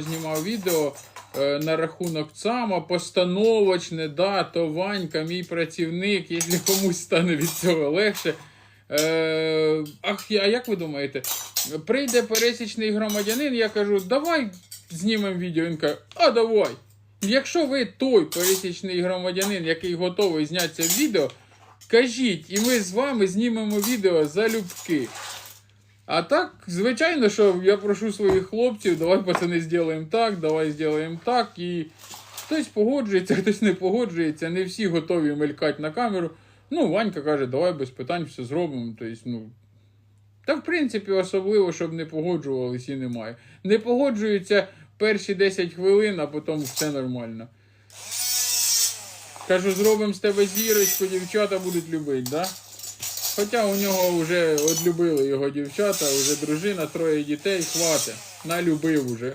знімав відео е, на рахунок ЦАМа, постановочне, да, то Ванька, мій працівник, якщо комусь стане від цього легше. Е, ах, а як ви думаєте, прийде пересічний громадянин, я кажу, давай знімемо відео. Він каже, а давай. Якщо ви той пересічний громадянин, який готовий зняти це відео, кажіть, і ми з вами знімемо відео залюбки. А так, звичайно, що я прошу своїх хлопців, давай пацани зробимо так, давай зробимо так. І хтось погоджується, хтось не погоджується, не всі готові мелькати на камеру. Ну, Ванька каже, давай без питань все зробимо. Тобто, ну, та в принципі, особливо, щоб не погоджувались і немає. Не погоджуються перші 10 хвилин, а потім все нормально. Кажу, зробимо з тебе зірочку, дівчата будуть любити, да? Хоча у нього вже одлюбили його дівчата, вже дружина, троє дітей, хватить. Налюбив уже.